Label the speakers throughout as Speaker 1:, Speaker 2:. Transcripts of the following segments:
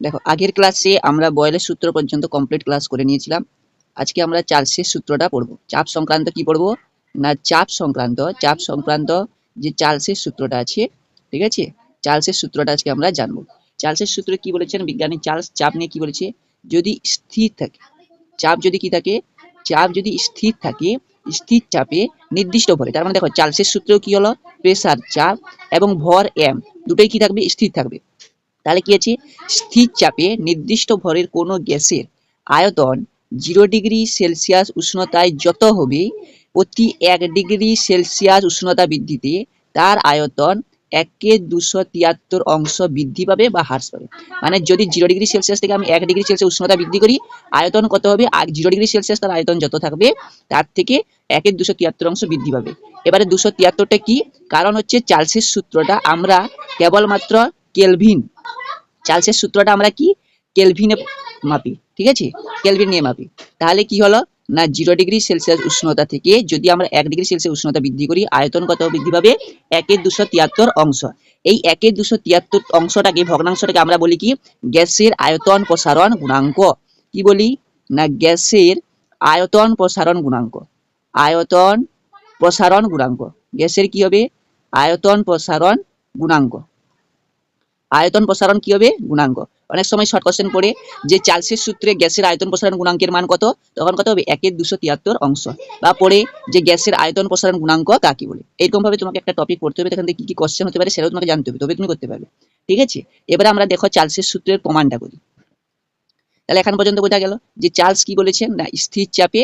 Speaker 1: দেখো, আগের ক্লাসে আমরা বয়েলের সূত্র পর্যন্ত কমপ্লিট ক্লাস করে নিয়েছিলাম। আজকে আমরা চার্লসের সূত্রটা পড়ব। চাপ সংক্রান্ত কি পড়ব? না, চাপ সংক্রান্ত চাপ সংক্রান্ত যে চার্লসের সূত্রটা আছে, ঠিক আছে? চার্লসের সূত্রটা আজকে আমরা জানব। চার্লসের সূত্র কি বলেছেন? বিজ্ঞানী চার্লস চাপ নিয়ে কি বলেছে? যদি স্থির থাকে, চাপ যদি কি থাকে? চাপ যদি স্থির থাকে, স্থির চাপে নির্দিষ্ট ভরে, তার মানে দেখো চার্লসের সূত্রেও কি হলো? প্রেসার চাপ এবং ভর এম দুটোই কি থাকবে? স্থির থাকবে। তাহলে কি আছে? স্থির চাপে নির্দিষ্ট ভরের কোনো গ্যাসের আয়তন জিরো ডিগ্রি সেলসিয়াস উষ্ণতায় যত হবে, প্রতি এক ডিগ্রি সেলসিয়াস উষ্ণতা বৃদ্ধিতে তার আয়তন একে দুশো তিয়াত্তর অংশ বৃদ্ধি পাবে বা হ্রাস পাবে। মানে যদি জিরো ডিগ্রি সেলসিয়াস থেকে আমি এক ডিগ্রি সেলসিয়াস উষ্ণতা বৃদ্ধি করি, আয়তন কত হবে? আর জিরো ডিগ্রি সেলসিয়াস তার আয়তন যত থাকবে, তার থেকে একের দুশো তিয়াত্তর অংশ বৃদ্ধি পাবে। এবারে দুশো তিয়াত্তরটা কি? কারণ হচ্ছে চার্লসের সূত্রটা, আমরা কেবলমাত্র কেলভিন চার্লসের সূত্রটা আমরা কি? কেলভিনে মাপি, ঠিক আছে? কেলভিন নিয়ে মাপি। তাহলে কি হলো? না, জিরো ডিগ্রি সেলসিয়াস উষ্ণতা থেকে যদি আমরা এক ডিগ্রি সেলসিয়াস উষ্ণতা বৃদ্ধি করি, আয়তন কত বৃদ্ধি পাবে? একের দুশো তিয়াত্তর অংশ। এই একের দুশো তিয়াত্তর অংশটাকে, ভগ্নাংশটাকে আমরা বলি কি? গ্যাসের আয়তন প্রসারণ গুণাঙ্ক। কি বলি? না, গ্যাসের আয়তন প্রসারণ গুণাঙ্ক। আয়তন প্রসারণ গুণাঙ্ক। গ্যাসের কি হবে? আয়তন প্রসারণ গুণাঙ্ক। আয়তন প্রসারণ কি হবে? গুণাঙ্ক। অনেক সময় শর্ট কোশ্চেন পড়ে যে চার্লসের সূত্রে গ্যাসের আয়তন প্রসারণ গুণাঙ্কের মান কত? তখন কত হবে? একের দুশো তিয়াত্তর অংশ। বা পড়ে যে গ্যাসের আয়তন প্রসারণ গুণাঙ্ক কাকে বলে? এরকম ভাবে তোমাকে একটা টপিক পড়তে হবে, এখান থেকে কি কি কোশ্চেন হতে পারে সেটাও তোমাকে জানতে হবে, তবে তুমি করতে পারবে। ঠিক আছে? এবারে আমরা দেখো চার্লসের সূত্রের প্রমাণটা করি। তাহলে এখন পর্যন্ত বোঝা গেল যে চার্লস কি বলেছেন? না, স্থির চাপে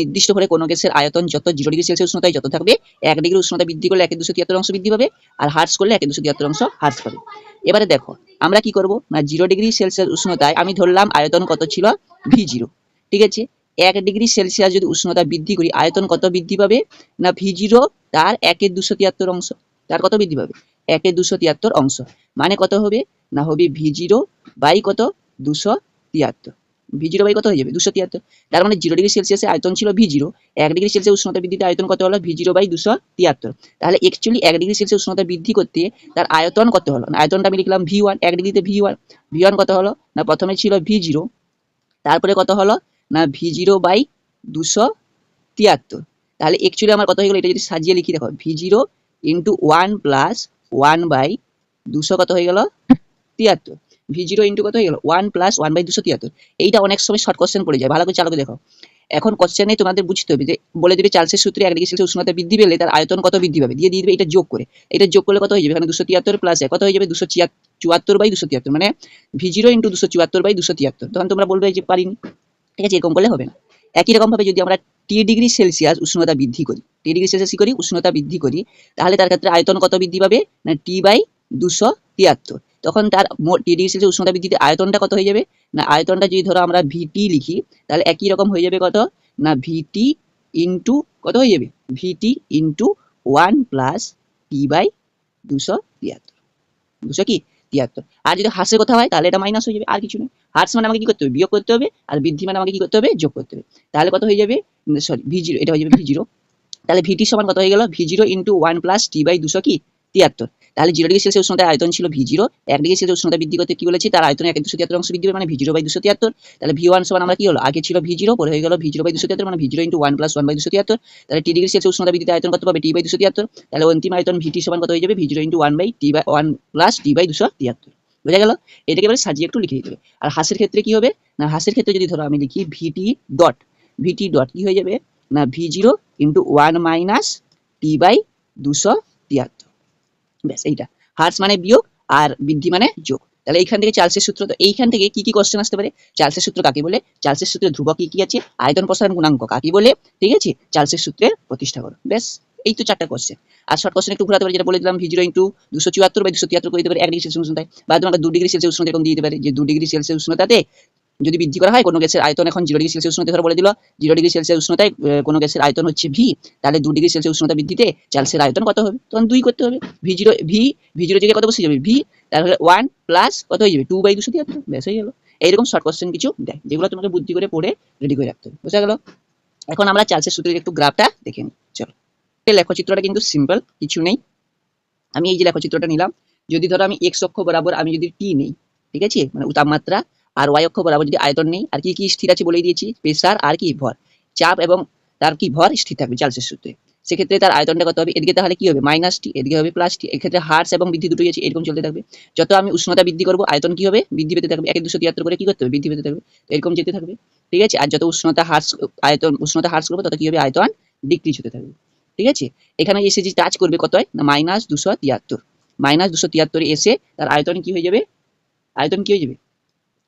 Speaker 1: নির্দিষ্ট করে কোনো গ্যাসের আয়তন যত জিরো ডিগ্রি সেলসিয়াস উষ্ণতায় যত থাকবে, এক ডিগ্রি উষ্ণতা বৃদ্ধি করলে একের দুশো তিয়াত্তর অংশ বৃদ্ধি পাবে আর হার্স করলে একের দুশো তিয়াত্তর অংশ হ্রাস পাবে। এবারে দেখো, আমরা কি করব? না জিরো ডিগ্রি সেলসিয়াস উষ্ণতায় আমি ধরলাম আয়তন কত ছিল? V zero. ঠিক আছে? এক ডিগ্রি সেলসিয়াস যদি উষ্ণতা বৃদ্ধি করি, আয়তন কত বৃদ্ধি পাবে? না, ভি জিরো, তার একের দুশো তিয়াত্তর অংশ। তার কত বৃদ্ধি পাবে? একের দুশো তিয়াত্তর অংশ। মানে কত হবে? না হবে ভি জিরো বাই কত? দুশো তিয়াত্তর। ভি জিরো বাই কত হয়ে যাবে? দুশো তিয়াত্তর। তার মানে জিরো ডিগ্রি সেলসিয়াসে আয়তন ছিল ভি জিরো এক ডিগ্রি সেলসিয়াস উষ্ণতা বৃদ্ধিতে আয়তন কত হলো? ভি জিরো বাই দুশো তিয়াত্তর। তাহলে অ্যাকচুয়ালি এক ডিগ্রি সেলসিয়াস উষ্ণতা বৃদ্ধি করতে তার আয়তন কত হলো? না আয়তনটা আমি লিখলাম ভি ওয়ান এক ডিগ্রিতে ভি ওয়ান ভি ওয়ান কত হলো? না, প্রথমে ছিল ভি জিরো তারপরে কত হলো? না ভি জিরো বাই দুশো তিয়াত্তর। তাহলে অ্যাকচুয়ালি আমার কত হয়ে গেলো? এটা যদি সাজিয়ে লিখি, দেখো V zero into one plus one by দুশো কত হয়ে গেল? তিয়াত্তর। ভি জিরো ইন্টু কত হয়ে গেল? ওয়ান প্লাস ওয়ান বাই দুশো তিয়াত্তর। এইটা অনেক সময় শর্ট কোশ্চেন পড়ে যায়। ভালো করে চালকে দেখো। এখন কোশ্চেনে তোমাদের বুঝতে হবে যে, বলে দিবে চার্লসের সূত্রে এক ডিগ্রি সেলসিয়াস উষ্ণতা বৃদ্ধি পেলে তার আয়তন কত বৃদ্ধি পাবে? দিয়ে দিয়ে দিবে এটা যোগ করে। এটা যোগ করলে কত হয়ে যাবে? এখানে দুশো তিয়াত্তর প্লাস কত হয়ে যাবে? দুশো চুয়াত্তর বাই দুশো তিয়াত্তর। মানে ভি জিরো ইন্টু দুশো চুয়াত্তর বাই দুশো তিয়াত্তর। তখন তোমরা বলবে যে, পারিনি। ঠিক আছে, এরকম করলে হবে না। একই রকম ভাবে যদি আমরা টি ডিগ্রি সেলসিয়াস উষ্ণতা বৃদ্ধি করি টি ডিগ্রি সেলসিয়াস করি? উষ্ণতা বৃদ্ধি করি, তাহলে তার ক্ষেত্রে আয়তন কত বৃদ্ধি পাবে? না টি বাই দুশো তিয়াত্তর। তখন তার টি ডিগ্রি সেলসিয়াস উষ্ণতা বৃদ্ধিতে আয়তনটা কত হয়ে যাবে? না, আয়তনটা যদি ধরো আমরা ভিটি লিখি, তাহলে একই রকম হয়ে যাবে কত? না ভিটি ইন্টু কত হয়ে যাবে? V T into one plus T by দুশো তিয়াত্তর। দুশো কি? তিয়াত্তর। আর যদি হ্রাসের কথা হয়, তাহলে এটা মাইনাস হয়ে যাবে। আর কিছু নেই হার্স মানে আমাকে কি করতে হবে? বিয়োগ করতে হবে। আর বৃদ্ধি মানে আমাকে কি করতে হবে? যোগ করতে হবে। তাহলে কত হয়ে যাবে? সরি ভি জিরো এটা হয়ে যাবে ভি জিরো তাহলে ভিটি সমান কত হয়ে গেল? V zero into one plus T by দুশো কি? তিয়াত্তর। তাহলে জিরো ডিগ্রি সেলসিয়াস উষ্ণতার আয়তন ছিল ভি জিরো এক ডিগ্রি সেলসিয়াস উষ্ণতা বৃদ্ধি করতে কি বলেছি? তার আয়তন এক দুশো তিয়াত্তর অংশ বৃদ্ধি মানে ভি জিরো বাই দুশো তিয়াত্তর। তাহলে ভি ওয়ান সমান আমরা কি হলো? আগে ছিল ভি জিরো পরে হয়ে গেল ভি জিরো বাই দুশো তিয়াত্তর মানে V zero into one plus one by দুশো তিয়াত্তর। তাহলে টি ডিগ্রি সেলসিয়াস উষ্ণতা বৃদ্ধিতে আয়তন কত পাবে? টি বাই দুশো তিয়াত্তর। তাহলে অন্তিম আয়তন ভিটি সমান কত হয়ে যাবে? V zero into one by T by one plus T by দুশো তিয়াত্তর। বোঝা গেল? এটাকে এবারে সাজিয়ে একটু লিখে দিতে হবে। আর হাসের ক্ষেত্রে কি হবে? না হাসের ক্ষেত্রে যদি ধরো আমি লিখি ভিটি ডট ভিটি ডট কি হয়ে যাবে? না V zero into one minus T by দুশো তিয়াত্তর। ব্যাস, এইটা। হার্স মানে বিয়োগ আর বৃদ্ধি মানে যোগ। তাহলে এইখান থেকে চার্লসের সূত্র তো এইখান থেকে কি কি কোশ্চেন আসতে পারে? চার্লসের সূত্র কাকে বলে? চার্লসের সূত্রে ধ্রুবক কি কি আছে? আয়তন প্রসারণ গুণাঙ্ক কাকে বলে? ঠিক আছে? চার্লসের সূত্রের প্রতিষ্ঠা করো। ব্যাস, এই তো চারটা কোশ্চেন আর শর্ট কোশ্চেন একটু ঘোরাতে পারে, যেটা বলে দিলাম ভি জিরো ইন্টু দুশো চুয়াত্তর বাই দুশো তিয়াত্তর করে দিতে পারে, এক ডিগ্রি সেলসিয়াস উষ্ণতায়। বা তোমাকে দু ডিগ্রি সেলসিয়াস উষ্ণতা এরকম দিয়ে দিতে পারে। যে দু ডিগ্রি সেলসিয়াস উষ্ণতাতে যদি বৃদ্ধি করা হয়, কোনো গ্যাসের আয়তন এখন জিরো ডিগ্রি সেলসিয়াস উষ্ণতা বলে দিল। জিরো ডিগ্রি সেলসিয়াস উষ্ণতায় কোনো গ্যাসের আয়তন হচ্ছে ভি তাহলে দু ডিগ্রি সেলসিয়াস উষ্ণতা বৃদ্ধিতে চার্লসের আয়তন কত হবে? তখন দুই করতে হবে। V zero V V zero জায়গায় কত বসে যাবে? ভি তাহলে ওয়ান প্লাস কত হয়ে যাবে? টু বাই দুশো তিয়াত্তর। ব্যাস, হয়ে গেল। এইরকম শর্ট কোশ্চেন কিছু দেয় যেগুলো তোমাকে বুদ্ধি করে পড়ে রেডি করে রাখতে হবে। বুঝা গেল? এখন আমরা চার্লসের সূত্রের একটু গ্রাফটা দেখে নিই। চলো। এই লেখচিত্রটা কিন্তু সিম্পল কিছু নেই। আমি এই যে লেখচিত্রটা নিলাম, যদি ধরো আমি এক্স অক্ষ বরাবর আমি যদি টি নেই, ঠিক আছে? মানে তাপমাত্রা আর ওয়াই অক্ষ বরাবর যদি আয়তন নেই, আর কি কি স্থির আছে বলেই দিয়েছি? প্রেসার আর কি ভর। চাপ এবং তার কি ভর স্থির থাকবে চার্লসের সূত্রে। সেক্ষেত্রে তার আয়তনটা কত হবে? এদিকে তাহলে কি হবে? মাইনাস টি এদিকে হবে প্লাস টি এক্ষেত্রে হার্স এবং বৃদ্ধি দুটোই আছে, এরকম চলতে থাকবে। যত আমি উষ্ণতা বৃদ্ধি করব, আয়তন কি হবে? বৃদ্ধি পেতে থাকবে। এক দুশো তিয়াত্তর করে কি করতে হবে? বৃদ্ধি পেতে থাকবে। এরকম যেতে থাকবে। ঠিক আছে? আর যত উষ্ণতা হ্রাস আয়তন, উষ্ণতা হ্রাস করবে, তত কি হবে? আয়তন ডিক্রিজ হতে থাকবে। ঠিক আছে? এখানে এসে যে টাচ করবে কত হয়? মাইনাস দুশো তিয়াত্তর। মাইনাস দুশো তিয়াত্তরে এসে তার আয়তন কি হয়ে যাবে? আয়তন কি হয়ে যাবে?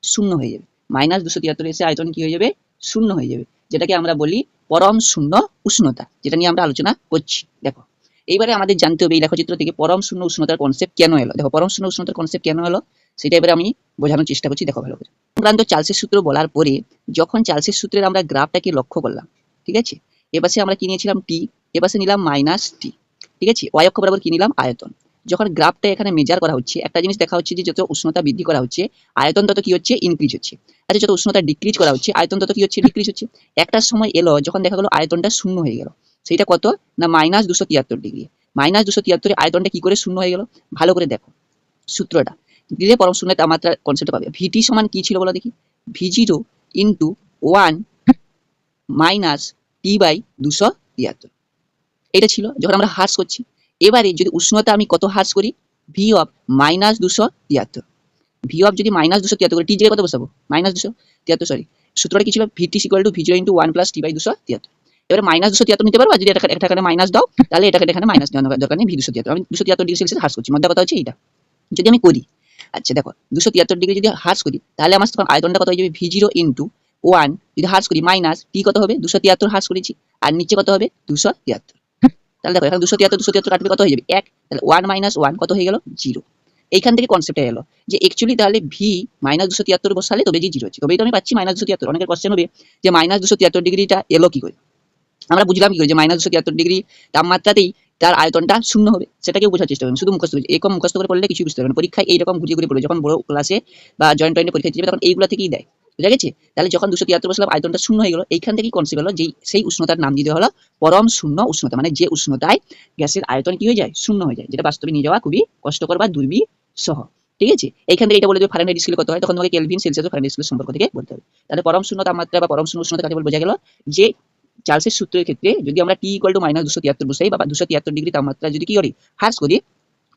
Speaker 1: শূন্য হয়ে যাবে। মাইনাস দুশো তিয়াত্তরে এসে আয়তন কি হয়ে যাবে? শূন্য হয়ে যাবে। যেটাকে আমরা বলি পরম শূন্য উষ্ণতা, যেটা নিয়ে আমরা আলোচনা করছি। দেখো, এইবারে আমাদের জানতে হবে এই লেখচিত্র থেকে পরম শূন্য উষ্ণতার কনসেপ্ট কেন এলো? দেখো, পরম শূন্য উষ্ণতার কনসেপ্ট কেন এলো? সেটা এবারে আমি বোঝানোর চেষ্টা করছি, দেখো ভালো করে। সংক্রান্ত চার্লসের সূত্র বলার পরে যখন চার্লসের সূত্রের আমরা গ্রাফটাকে লক্ষ্য করলাম, ঠিক আছে? এপাশে আমরা কি নিয়েছিলাম? টি এপাশে নিলাম মাইনাস টি ঠিক আছে? ওয়াই অক্ষ বরাবর কি নিলাম? আয়তন। যখন গ্রাফটা এখানে মেজার করা হচ্ছে, একটা জিনিস দেখা হচ্ছে যে যত উষ্ণতা বৃদ্ধি করা হচ্ছে, আয়তন তত কি হচ্ছে? ইনক্রিজ হচ্ছে। আচ্ছা যত উষ্ণতা ডিক্রিজ করা হচ্ছে, আয়তন তত কি হচ্ছে? ডিক্রিজ হচ্ছে। একটা সময় এলো, যখন দেখা গেলো আয়তনটা শূন্য হয়ে গেল। সেটা কত? না মাইনাস দুশো তিয়াত্তর ডিগ্রি মাইনাস দুশো তিয়াত্তরে আয়তনটা কি করে শূন্য হয়ে গেল? ভালো করে দেখো সূত্রটা। দিলে পরম শূন্য তাপমাত্রা কনসেপ্ট পাবে। ভিটি সমান কি ছিল বলো দেখি? V zero into one minus T by দুশো তিয়াত্তর। এটা ছিল, যখন আমরা হ্রাস করছি এবারে যদি উষ্ণতা আমি কত হ্রাস করি? ভি অফ মাইনাস দুশো তিয়াত্তর। ভি অফ যদি মাইনাস দুশো তিয়াত্তর টি জায়গায় কত বসাবো? মাইনাস দুশো তিয়াত্তর সরি সূত্রটা কি ছিল? V T equal to V zero into one plus T by দুশো তিয়াত্তর। এবারে মাইনাস দুশো তিয়াত্তর নিতে পারব? যদি এটা এখানে মাইনাস দাও, তাহলে এটাকে এখানে মাইনাস দেওয়ার দরকার নেই ভি দুশো তিয়াত্তর। আমি দুশো তিয়াত্তর ডিগ্রি সেলসিয়াস হ্রাস করছি। মধ্যে কথা হচ্ছে এইটা। যদি আমি করি আচ্ছা দেখো, দুশো তিয়াত্তর ডিগ্রি যদি হ্রাস করি, তাহলে আমার তখন আয়তনটা কত হয়ে যাবে? ভি জিরো ইন্টু ওয়ান যদি হ্রাস করি মাইনাস টি কত হবে? দুশো তিয়াত্তর হ্রাস করেছি। আর নিচে কত হবে? দুশো তিয়াত্তর। তাহলে দেখো, এখানে দুশো তিয়াত্তর দুশো তিয়াত্তর কাটবে, কত হয়ে যাবে? এক। তাহলে ওয়ান মাইনাস ওয়ান কত হয়ে গেল? জিরো এইখান থেকে কনসেপ্টে এলো যে অ্যাকচুয়ালি তাহলে ভি মাইনাস দুশো তিয়াত্তর বসালে তবে জিরো হচ্ছে। তবেই তো আমি পাচ্ছি মাইনাস দুশো তিয়াত্তর। অনেকের কোশ্চেন হবে যে মাইনাস দুশো তিয়াত্তর ডিগ্রিটা এলো কি করে? আমরা বুঝলাম কি করে যে মাইনাস দুশো তিয়াত্তর ডিগ্রি তাপমাত্রাতেই তার আয়তনটা শূন্য হবে। সেটাকেও বোঝার চেষ্টা করবেন শুধু মুখস্থ করছি এরকম মুখস্থ করে পড়লে কিছু বুঝতে পারবেন পরীক্ষায় এইরকম ঘুরিয়ে ঘুরিয়ে পড়ে যখন বড় ক্লাসে বা জয়েন্ট জয়েন্টে পরীক্ষা দিতে যাবে, তখন এইগুলো থেকেই দেয়। বুঝা গেছে? তাহলে যখন দুশো তিয়াত্তর বসলাম আয়তনটা শূন্য হয়ে গেল, এইখান থেকেই কনসেপ্ট হলো যে সেই উষ্ণতার নাম দিতে হলো পরম শূন্য উষ্ণতা। মানে যে উষ্ণতায় গ্যাসের আয়তন কি হয়ে যায়? শূন্য হয়ে যায়, যেটা বাস্তবে নিয়ে যাওয়া খুবই কষ্টকর বা দুর্বি সহ ঠিক আছে? এইখান থেকে এটা বলে দেবে ফারেনহাইট স্কেল কত হয়? তখন তোমাকে কেলভিন সেলসিয়াস ফারেনহাইট স্কেল সম্পর্ক থেকে বলতে হবে। তাহলে পরম শূন্য তাপমাত্রা বা পরম শূন্য উষ্ণতা কাকে বলে বোঝা গেল? যে চার্লসের সূত্রের ক্ষেত্রে যদি আমরা টি ইকুয়াল টু মাইনাস দুশো তিয়াত্তর বসাই বা দুশো তিয়াত্তর ডিগ্রি তাপমাত্রা যদি কি করি? হ্রাস করি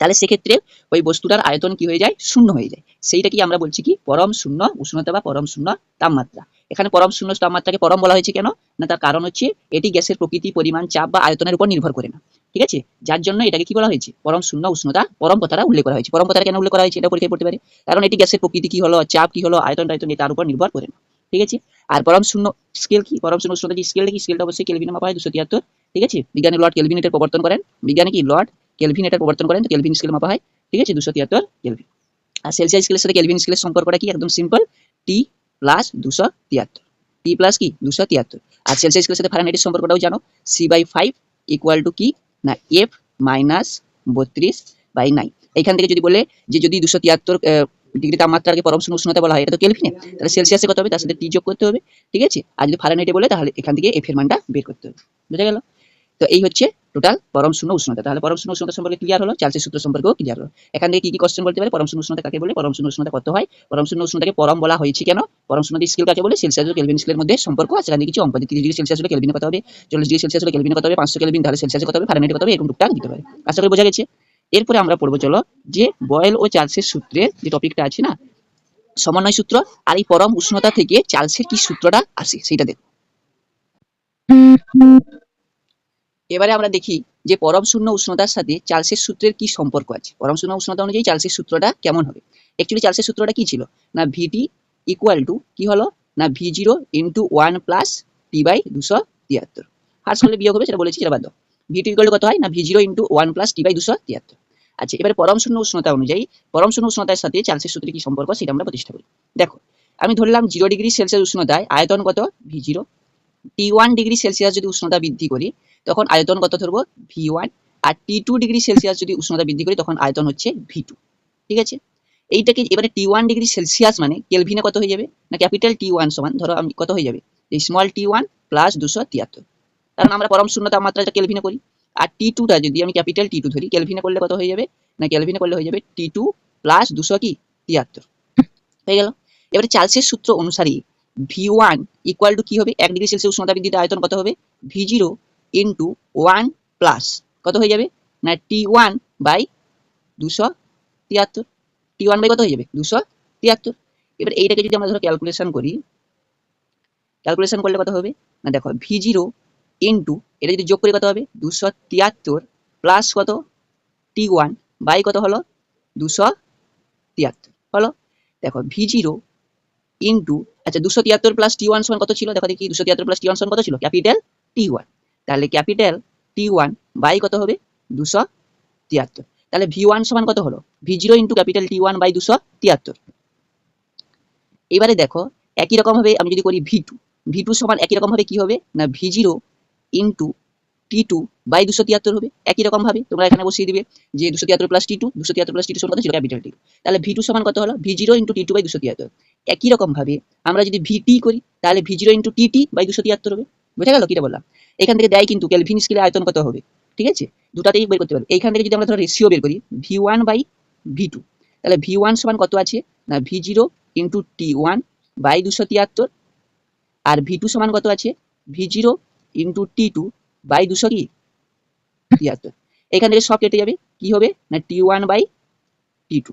Speaker 1: তাহলে সেক্ষেত্রে ওই বস্তুটার আয়তন কি হয়ে যায়? শূন্য হয়ে যায়। সেইটা কি আমরা বলছি কি? পরম শূন্য, উষ্ণতা বা পরম শূন্য, তাপমাত্রা। এখানে পরম শূন্য তাপমাত্রাকে পরম বলা হয়েছে কেন? না, তার কারণ হচ্ছে এটি গ্যাসের প্রকৃতি, পরিমাণ, চাপ বা আয়তনের উপর নির্ভর করে না। ঠিক আছে? যার জন্য এটাকে কি বলা হয়েছে? পরম শূন্য, উষ্ণতা, পরম কথাটা উল্লেখ করা হয়েছে। পরম কথাটা কেন উল্লেখ করা হয়েছে? এটা পরীক্ষায় পড়তে পারে। কারণ এটি গ্যাসের প্রকৃতি কি হলো? চাপ কি হলো? আয়তন টায়তন তার উপর নির্ভর করে না। ঠিক আছে? আর পরম শূন্য স্কেল কি? পরম শূন্য উষ্ণতা কি? স্কেলটা কি স্কেলটা অবশ্যই কেলভিনে মাপা হয় দুশো তিয়াত্তর। ঠিক আছে? বিজ্ঞানী লর্ড কেলভিন এটার প্রবর্তন করেন। বিজ্ঞানী কি? লর্ড কেলভিন এটার প্রবর্তন করেন, তো কেলভিন স্কেল মাপা হয়, ঠিক আছে? দুশো তিয়াত্তর কেলভিন আর সেলসিয়াস স্কেলের সাথে কেলভিন স্কেলের সম্পর্কটা কি? একদম সিম্পল টি প্লাস দুশো তিয়াত্তর। টি প্লাস কি? দুশো তিয়াত্তর। আর সেলসিয়াস স্কেলের সাথে ফারেনহাইটের সম্পর্কটাও জানো? C by five equal to কি? না এফ মাইনাস বত্রিশ বাই নাইন এখান থেকে যদি বলে যে যদি দুশো তিয়াত্তর ডিগ্রি তাপমাত্রাকে পরম শূন্য উষ্ণতা বলা হয়, এটা তো কেলভিনে তাহলে সেলসিয়াসে কত হবে? তার সাথে টি যোগ করতে হবে, ঠিক আছে? আর যদি ফারেনহাইটে বলে, তাহলে এখান থেকে এফ এর মানটা বের করতে হবে। বুঝা গেল? তো এই হচ্ছে টোটাল পরম শূন্য উষ্ণতা। তাহলে পরম শূন্য উষ্ণতা সম্পর্কে ক্লিয়ার হলো? চার্লসের সূত্র সম্পর্কেও ক্লিয়ার হলো। এখান থেকে কি কি কোশ্চেন বলতে পারে? পরম শূন্য উষ্ণতা কাকে বলে? পরম শূন্য উষ্ণতা কত হয়? পরম শূন্য উষ্ণতাকে পরম বলা হয়েছে কেন? পরম শূন্য স্কেল কাকে বলে? সেলসিয়াস ও কেলভিন স্কেলের মধ্যে সম্পর্ক আছে। সেখানে কিছু অঙ্ক তিরিশ ডিগ্রি সেলসিয়াস হলে কেলভিনে কত হবে? চল্লিশ ডিগ্রি সেলসিয়াস হলে কেলভিনে কত হবে? পাঁচশো কেলভিন তাহলে সেলসিয়াসে কত হবে? ফারেনহাইটে কত হবে? এরকম টুকটাক দিতে পারে। আশা করি বোঝা গেছে। এরপরে আমরা পড়ব, চলো, যে বয়েল ও চার্লসের সূত্রের যে টপিকটা আছে না, সমন্বয় সূত্র আর এই পরম উষ্ণতা থেকে চার্লসের কি সূত্রটা আসে? সেটা দেখো। এবারে আমরা দেখি যে পরম শূন্য উষ্ণতার সাথে চার্লসের সূত্রের কি সম্পর্ক আছে? পরম শূন্য উষ্ণতা অনুযায়ী চার্লসের সূত্রটা কেমন হবে? অ্যাকচুয়ালি চার্লসের সূত্রটা কি ছিল? না ভিটি ইকুয়াল টু কি হলো? না V zero into one plus T by দুশো তিয়াত্তর। হার্স করলে বিয়োগ হবে, সেটা বলেছি, সেটা বাদ ভিটি ইকুয়াল কত হয়? না V zero into one plus T by দুশো তিয়াত্তর। আচ্ছা এবারে পরম শূন্য উষ্ণতা অনুযায়ী, পরম শূন্য উষ্ণতার সাথে চার্লসের সূত্রে কি সম্পর্ক সেটা আমরা প্রতিষ্ঠা করি। দেখো, আমি ধরলাম জিরো ডিগ্রি সেলসিয়াস উষ্ণতায় আয়তন কত? V zero T one degree Celsius যদি উষ্ণতা বৃদ্ধি করি তখন আয়তন কত ধরবো? ভি ওয়ান আর টি টু ডিগ্রি সেলসিয়াস যদি উষ্ণতা বৃদ্ধি করি, তখন আয়তন হচ্ছে ভি টু ঠিক আছে? এইটাকে এবারে টি ওয়ান ডিগ্রি সেলসিয়াস মানে কেলভিনে কত হয়ে যাবে? না ক্যাপিটাল টি ওয়ান সমান? ধরো আমি কত হয়ে যাবে? এই স্মল টি ওয়ান প্লাস দুশো তিয়াত্তর। কারণ আমরা পরম শূন্য তাপমাত্রাটা কেলভিনে করি। আর টি টুটা যদি আমি ক্যাপিটাল টি টু ধরি, কেলভিনে করলে কত হয়ে যাবে? না কেলভিনে করলে হয়ে যাবে টি টু প্লাস দুশো কি? তিয়াত্তর। হয়ে গেল? এবারে চার্লসের সূত্র অনুসারে ভি ওয়ান ইকুয়াল টু কি হবে? এক ডিগ্রি সেলসিয়াস উষ্ণতা বৃদ্ধিতে আয়তন কত হবে? V zero into one plus কত হয়ে যাবে? না টি ওয়ান বাই দুশো তিয়াত্তর। টি ওয়ান বাই কত হয়ে যাবে? দুশো তিয়াত্তর। এবার এইটাকে যদি আমরা ধরো ক্যালকুলেশন করি ক্যালকুলেশন করলে কত হবে? না, দেখো ভি জিরো ইন্টু এটা যদি যোগ করে কত হবে? দুশো তিয়াত্তর প্লাস কত? টি ওয়ান বাই কত হলো? দুশো তিয়াত্তর। হলো? দেখো ভি জিরো ইন্টু আচ্ছা দুশো তিয়াত্তর প্লাস টি ওয়ান সমান কত ছিল? দেখো দেখি, দুশো তিয়াত্তর প্লাস টি ওয়ান সমান কত ছিল? ক্যাপিটাল টি ওয়ান তাহলে ক্যাপিটাল টি ওয়ান বাই কত হবে? দুশো তিয়াত্তর। তাহলে ভি ওয়ান সমান কত হলো? V zero into capital T one by দুশো তিয়াত্তর। এবারে দেখো, একই রকম ভাবে আমি যদি করি ভি টু ভি টু সমান একই রকম ভাবে কি হবে? না V zero into T two by দুশো তিয়াত্তর হবে। একই রকম ভাবে, তোমরা এখানে বসিয়ে দিবে যে দুশো তিয়াত্তর প্লাস টি টু দুশো তিয়াত্তর প্লাস টি টু সমান কত? ছিল ক্যাপিটাল টি তাহলে ভি টু সমান কত হলো? V zero into T two by দুশো তিয়াত্তর। একই রকম ভাবে, আমরা যদি ভি টি করি, তাহলে V zero into T T by দুশো তিয়াত্তর হবে। বুঝে গেল কিটা বললাম? এখান থেকে দেয় কিন্তু ক্যালভিন স্কেলে আয়তন কত হবে? ঠিক আছে? দুটাতেই বের করতে পারবে। এইখান থেকে যদি আমরা ধরো রেশিও বের করি V one by V two তাহলে ভি ওয়ান সমান কত আছে? না V zero into T one by দুশো তিয়াত্তর, আর ভি টু সমান কত আছে? V zero into T two by দুশো কি? তিয়াত্তর। এখান থেকে সব কেটে যাবে, কি হবে? না T one by T two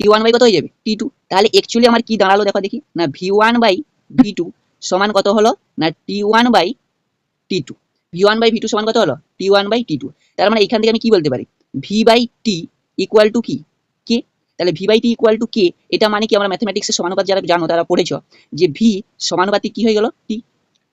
Speaker 1: T one by কত হয়ে যাবে? টি টু তাহলে অ্যাকচুয়ালি আমার কি দাঁড়াল দেখো দেখি। না V one by V two সমান কত হলো? না T one by T two V one by V two সমান কত হলো? T one by T two তার মানে এখান থেকে আমি কি বলতে পারি? V by T equal to কি? কে তাহলে V by T equal to K এটা মানে কি আমরা ম্যাথমেটিক্সের সমানুপাত যারা জানো, তারা পড়েছ, যে ভি সমানুপাতিক কি হয়ে গেল? টি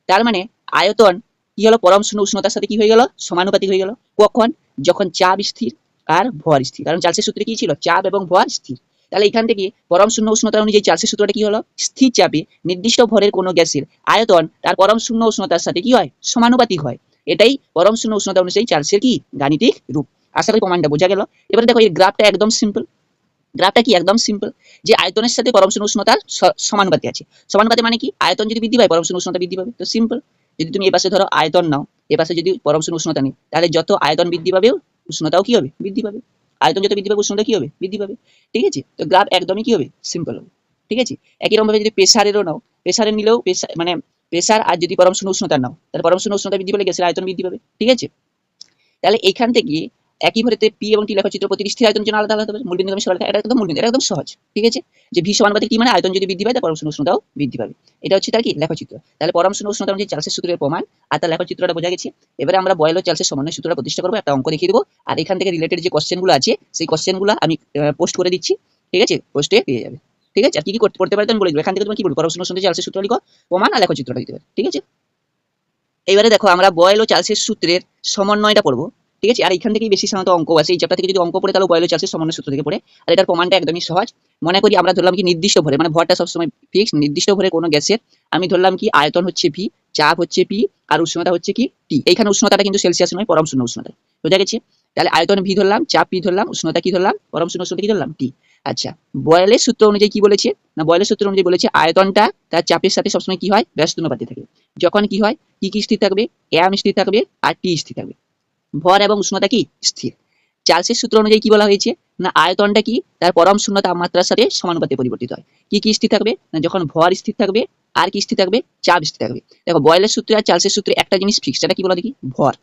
Speaker 1: তার মানে আয়তন কি হলো? পরম শূন্য উষ্ণতার সাথে কি হয়ে গেল? সমানুপাতিক হয়ে গেল। কখন? যখন চাপ স্থির আর ভর স্থির। কারণ চার্লসের সূত্রে কি ছিল? চাপ এবং ভর স্থির। তাহলে এখান থেকে পরম শূন্য উষ্ণতা অনুযায়ী চার্লসের সূত্রটা কি হলো? স্থির চাপে নির্দিষ্ট ভরের কোনো গ্যাসের আয়তন তার পরম শূন্য উষ্ণতার সাথে কি হয়? সমানুপাতিক হয়। এটাই পরম শূন্য উষ্ণতা অনুযায়ী চার্লসের কি? গাণিতিক রূপ। আশা করি প্রমাণটা বোঝা গেল। এবারে দেখো, এই গ্রাফটা একদম সিম্পল গ্রাফটা কি একদম সিম্পল যে আয়তনের সাথে পরম শূন্য উষ্ণতার সমানুপাতে আছে। সমানুপাতে মানে কি? আয়তন যদি বৃদ্ধি পায়, পরম শূন্য উষ্ণতা বৃদ্ধি পাবে। তো সিম্পল যদি তুমি এ পাশে ধরো আয়তন নাও এ পাশে যদি পরম শূন্য উষ্ণতা নেই, তাহলে যত আয়তন বৃদ্ধি পাবে, উষ্ণতাও কি হবে? বৃদ্ধি পাবে। আয়তন যত বৃদ্ধি পাবে, উষ্ণতা কি হবে? বৃদ্ধি পাবে। ঠিক আছে? তো গ্রাফ একদমই কি হবে? সিম্পল হবে। ঠিক আছে? একই রকম ভাবে যদি প্রেসারেরও নাও প্রেসারের নিলেও প্রেসার মানে প্রেসার আর যদি পরম শূন্য উষ্ণতা নাও, তাহলে পরম শূন্য উষ্ণতা বৃদ্ধি পেলে গ্যাসের আয়তন বৃদ্ধি পাবে। ঠিক আছে? তাহলে এখান থেকে একই ভরেতে পি এবং টি লেখচিত্র প্রতিটি স্থির আয়তনের জন্য আলাদা আলাদা হবে, মূলবিন্দু আমি সরল এটা একদম মূলবিন্দু, এটা একদম সহজ। ঠিক আছে? যে ভি সমানুপাতিক টি মানে? আয়তন যদি বৃদ্ধি পায় তার পরম শূন্য উষ্ণতাও বৃদ্ধি পাবে। এটা হচ্ছে তার কি? লেখচিত্র তাহলে পরম শূন্য উষ্ণতা অনুযায়ী চার্লসের সূত্রের প্রমাণ আর তার লেখচিত্রটা বোঝা গেছে। এবারে আমরা বয়েল ও চার্লসের সমন্বয় সূত্রটা প্রতিষ্ঠা করব, একটা অঙ্ক দেখিয়ে দেবো। আর এখান থেকে রিলেটেড যে কোশ্চেনগুলো আছে, সেই কোশ্চেনগুলো আমি পোস্ট করে দিচ্ছি, ঠিক আছে? পোস্টে পেয়ে যাবে, ঠিক আছে? আর কি কি করতে পারতে আমি বলে দেবো। এখান থেকে তুমি কি বলব? শূন্য উষ্ণতা চার্লসের সূত্র লিখো, প্রমাণ আর লেখচিত্রটা দিতে পারে, ঠিক আছে? এবারে দেখো, আমরা বয়েল ও চার্লসের সূত্রের সমন্বয়টা পড়ব, ঠিক আছে? আর এখান থেকেই বেশি সাধারণত অঙ্ক আছে। এই চ্যাপ্টার থেকে যদি অঙ্ক পড়ে, তাহলে বয়েল ও চার্লসের সমন্বয় সূত্র থেকে পড়ে। আর এটার প্রমাণটা একদমই সহজ। মনে করি আমরা ধরলাম কি নির্দিষ্ট ভরে মানে ভরটা সবসময় ফিক্স নির্দিষ্ট ভরে কোনো গ্যাসের। আমি ধরলাম কি আয়তন হচ্ছে ভি চাপ হচ্ছে পি আর উষ্ণতা হচ্ছে কি টি এইখানে উষ্ণতাটা কিন্তু সেলসিয়াস নয়, পরম শূন্য উষ্ণতা। বোঝা গেছে? তাহলে আয়তন ভি ধরলাম, চাপ পি ধরলাম, উষ্ণতা কি ধরলাম? পরম শূন্য উষ্ণতা কি ধরলাম? টি আচ্ছা বয়েলের সূত্র অনুযায়ী কি বলেছে? না, বয়েলের সূত্র অনুযায়ী বলেছে আয়তনটা তার চাপের সাথে সবসময় কি হয়? ব্যস্ত অনুপাতে থাকে। যখন কি হয়? কি কি স্থির থাকবে? এম স্থির থাকবে আর টি স্থির থাকবে। ভর এবং উষ্ণতা কি? স্থির। চার্লসের সূত্র অনুযায়ী কি বলা হয়েছে? না, আয়তনটা কি? তার পরম শূন্য তাপমাত্রার সাথে সমানুপাতে পরিবর্তিত হয়। কি কি স্থির থাকবে? না, যখন ভর স্থির থাকবে, আর কি স্থির থাকবে? চাপ স্থির থাকবে। দেখো, বয়েলের সূত্রে আর চার্লসের সূত্রে একটা জিনিস ফিক্স সেটা কি বলা দেখি? ভর।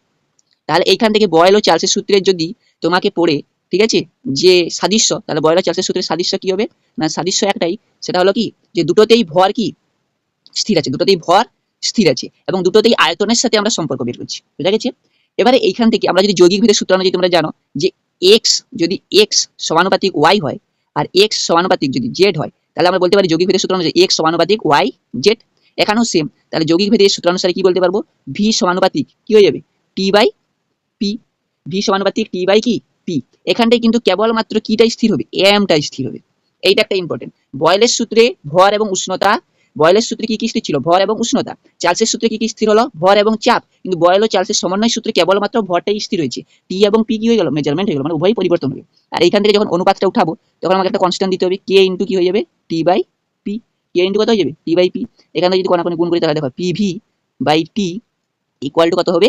Speaker 1: তাহলে এইখান থেকে বয়েল ও চার্লসের সূত্রের যদি তোমাকে পড়ে, ঠিক আছে? যে সাদৃশ্য, তাহলে বয়েল ও চার্লসের সূত্রের সাদৃশ্য কি হবে? না, সাদৃশ্য একটাই, সেটা হলো কি? যে দুটোতেই ভর কি? স্থির আছে, দুটোতেই ভর স্থির আছে এবং দুটোতেই আয়তনের সাথে আমরা সম্পর্ক বের করছি, বুঝা গেছে? এবারে এইখান থেকে আমরা যদি যৌগিক ভেদের সূত্র অনুযায়ী তোমরা জানো, যে এক্স যদি এক্স সমানুপাতিক ওয়াই হয় আর এক্স সমানুপাতিক যদি জেড হয়, তাহলে আমরা বলতে পারি যৌগিক ভেদের সূত্র অনুযায়ী এক্স সমানুপাতিক ওয়াই জেড এখানেও সেম তাহলে যৌগিক ভেদের সূত্র অনুসারে কি বলতে পারব? ভি সমানুপাতিক কি হয়ে যাবে? টি বাই পি ভি সমানুপাতিক টি বাই কি? পি এখানটায় কিন্তু কেবলমাত্র কিটাই স্থির হবে এমটাই স্থির হবে। এইটা একটা ইম্পর্টেন্ট বয়েলের সূত্রে ভর এবং উষ্ণতা, বয়েলের সূত্রে কি কি স্থির ছিল? ভর এবং উষ্ণতা। চার্লসের সূত্রে কি কি স্থির হলো? ভর এবং চাপ। কিন্তু বয়েল ও চার্লসের সমন্বয় সূত্রে কেবলমাত্র ভরটাই স্থির হয়েছে। টি এবং পি কি হয়ে গেল? মেজারমেন্ট হয়ে গেল মানে উভয়ই পরিবর্তন হবে আর এইখান থেকে যখন অনুপাতটা উঠাবো, তখন আমাকে একটা কনস্ট্যান্ট দিতে হবে কে ইন্টু কি হয়ে যাবে? T by P K into কত হয়ে যাবে? টি বাই পি এখানে যদি কোনো গুণ করি, তাহলে দেখো P V by T equal to কত হবে?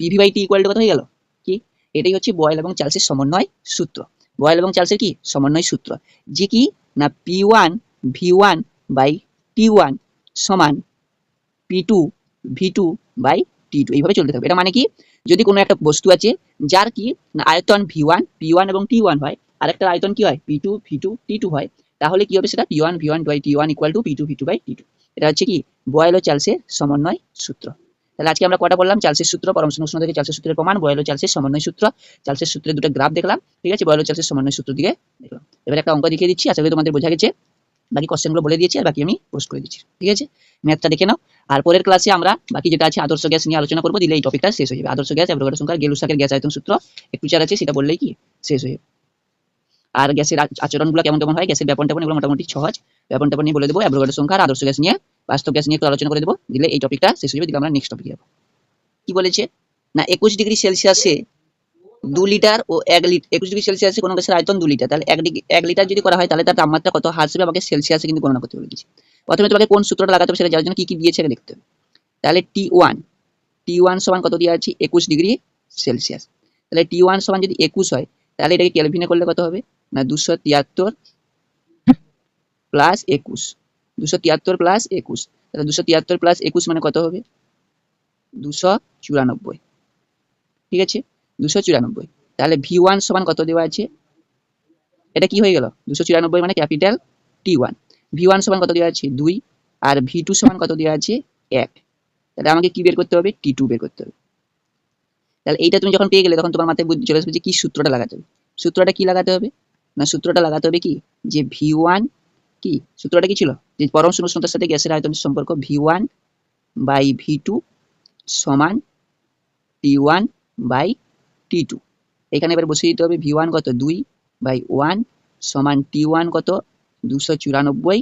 Speaker 1: K P V by T equal to কত হয়ে গেল? কি? এটাই হচ্ছে বয়েল এবং চার্লসের সমন্বয় সূত্র। বয়েল এবং চার্লসের কি? সমন্বয় সূত্র। যে কি? না P one V one by T one সমান P two V two by T two এইভাবে চলতে থাকবে। এটা মানে কি? যদি কোনো একটা বস্তু আছে, যার কি? না, আয়তন ভি ওয়ান পি ওয়ান এবং টি ওয়ান হয় আরেকটা আয়তন কি হয়? P two V two T two হয়। তাহলে কি হবে সেটা? P one V one by T one equal to P two V two by T two এটা হচ্ছে কি? বয়েল ও চার্লসের সমন্বয় সূত্র। তাহলে আজকে আমরা কটা বললাম? চার্লসের সূত্র পরমাণু উষ্ণ থেকে চার্লসের সূত্রের প্রমাণ, বয়েল ও চার্লসের সমন্বয় সূত্র। চার্লসের সূত্রের দুটো গ্রাফ দেখলাম, ঠিক আছে? বয়েল ও চার্লসের সমন্বয় সূত্র দিকে দেখলাম। এবার একটা অঙ্ক দেখিয়ে দিচ্ছি, আশা করি তোমাদের বোঝা গেছে। বাকি কোশ্চেনগুলো বলে দিয়েছি, আর বাকি আমি পোস্ট করে দিচ্ছি, ঠিক আছে? ম্যাথটা দেখে নাও। আর পরের ক্লাসে আমরা বাকি যেটা আছে, আদর্শ গ্যাস নিয়ে আলোচনা করব দিলে এই টপিকটা শেষ হয়ে যাবে। আদর্শ গ্যাস অ্যাভোগাড্রো সংখ্যা গেলুসাকের গ্যাস আয়তন সূত্র, একটু চার আছে, সেটা বললেই কি শেষ হয়ে যাবে। আর গ্যাসের আচ- আচরণগুলো কেমন কেমন হয়? গ্যাসের ব্যাপন ট্যাপন এগুলো মোটামুটি সহজ। ব্যাপন ট্যাপন নিয়ে বলে দেবো অ্যাভোগাড্রো সংখ্যা আর আদর্শ গ্যাস নিয়ে বাস্তব গ্যাস নিয়ে একটু আলোচনা করে দেবো। দিলে এই টপিকটা শেষ হয়ে যাবে, দিলে আমরা নেক্সট টপিকে যাব। কি বলেছে? না, একুশ ডিগ্রি সেলসিয়াসে দু লিটার ও এক লিটার একুশ ডিগ্রি সেলসিয়াসে কোনো গ্যাসের আয়তন দু লিটার তাহলে এক ডিগ্রি এক লিটার যদি করা হয়, তাহলে তার তাপমাত্রা কত আসবে আমাকে সেলসিয়াসে কিন্তু গণনা করতে বলে দিয়েছে। প্রথমে তোমাকে কোন সূত্রটা লাগাতে হবে সেটা জানার জন্য কি কি দিয়েছে দেখতে হবে। তাহলে টি ওয়ান টি ওয়ান সমান কত দিয়ে আছে? একুশ ডিগ্রি সেলসিয়াস তাহলে টি ওয়ান সমান যদি একুশ হয়, তাহলে এটাকে ক্যালভিনে করলে কত হবে? না, দুশো তিয়াত্তর প্লাস একুশ। দুশো তিয়াত্তর প্লাস একুশ। তাহলে দুশো তিয়াত্তর প্লাস একুশ মানে কত হবে? দুশো চুরানব্বই। ঠিক আছে? দুশো চুরানব্বই। তাহলে ভি ওয়ান সমান কত দেওয়া আছে? এটা কি হয়ে গেল? দুশো চুরানব্বই মানে capital T one. V one সমান কত দেওয়া আছে? দুই। আর ভি টু সমান কত দেওয়া আছে? এক। তাহলে আমাকে কি বের করতে হবে? টি টু বের করতে হবে। তাহলে এইটা তুমি যখন পেয়ে গেলে, তখন তোমার মাথায় বুদ্ধি চলে আসবে যে কি সূত্রটা লাগাতে হবে। সূত্রটা কি লাগাতে হবে? না, সূত্রটা লাগাতে হবে কি? যে ভি ওয়ান কি? সূত্রটা কি ছিল? যে পরম শূন্য উষ্ণতার সাথে গ্যাসের আয়তনের সম্পর্ক V one by V two সমান T one by T two এখানে এবার বসিয়ে দিতে হবে ভি ওয়ান কত? দুই বাই ওয়ান সমান টি ওয়ান কত? দুশো চুরানব্বই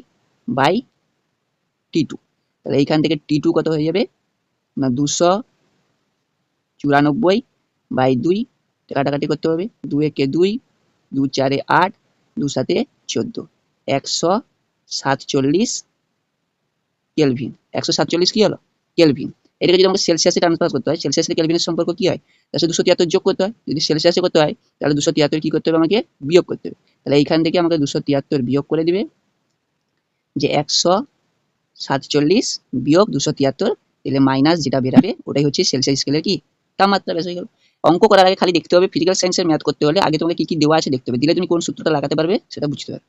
Speaker 1: বাই টি টু তাহলে এইখান থেকে টি টু কত হয়ে যাবে? না, দুশো চুরানব্বই বাই দুই। কাটাকাটি করতে হবে। দু একে দুই দু চারে আট দু সাতে চোদ্দ। একশো সাতচল্লিশ কেলভিন। একশো সাতচল্লিশ কি হলো? কেলভিন। এটাকে যদি আমাকে সেলসিয়াসে ট্রান্সফার করতে হয় সেলসিয়াসে কেলভিনের সম্পর্ক কি হয়? সাথে দুশো তিয়াত্তর যোগ করতে হয়। যদি সেলসিয়াসে করতে হয়, তাহলে দুশো তিয়াত্তর কি করতে হবে আমাকে? বিয়োগ করতে হবে। তাহলে এইখান থেকে আমাকে দুশো তিয়াত্তর বিয়োগ করে দিবে যে একশো সাতচল্লিশ বিয়োগ দুশো তিয়াত্তর, তাহলে মাইনাস যেটা বেরাবে, ওটাই হচ্ছে সেলসিয়াস স্কেলের কি? তাপমাত্রা বেশ হয়ে গেল। অঙ্ক করার আগে খালি দেখতে হবে ফিজিক্যাল সায়েন্সের ম্যাথ করতে হলে আগে তোমাকে কি কি দেওয়া আছে দেখতে হবে। দিলে তুমি কোন সূত্রটা লাগাতে পারবে সেটা বুঝতে পারবে।